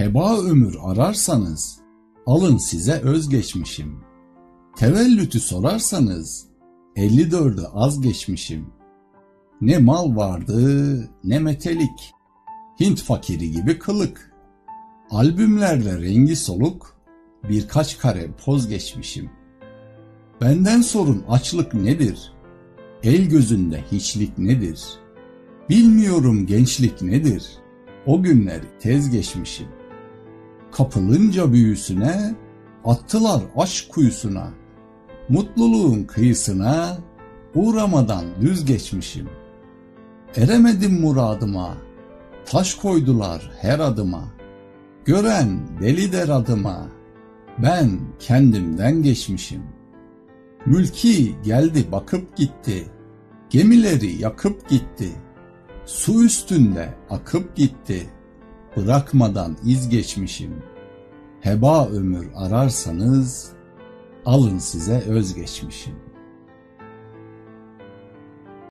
Heba ömür ararsanız, alın size özgeçmişim. Tevellütü sorarsanız, 54'ü az geçmişim. Ne mal vardı, ne metelik. Hint fakiri gibi kılık. Albümlerle rengi soluk, birkaç kare poz geçmişim. Benden sorun açlık nedir? El gözünde hiçlik nedir? Bilmiyorum gençlik nedir? O günleri tez geçmişim. Kapılınca büyüsüne, attılar aşk kuyusuna. Mutluluğun kıyısına, uğramadan düz geçmişim. Eremedim muradıma, taş koydular her adıma. Gören deli der adıma, ben kendimden geçmişim. Mülki geldi bakıp gitti, gemileri yakıp gitti. Su üstünde akıp gitti, bırakmadan iz geçmişim. Heba ömür ararsanız, alın size özgeçmişim.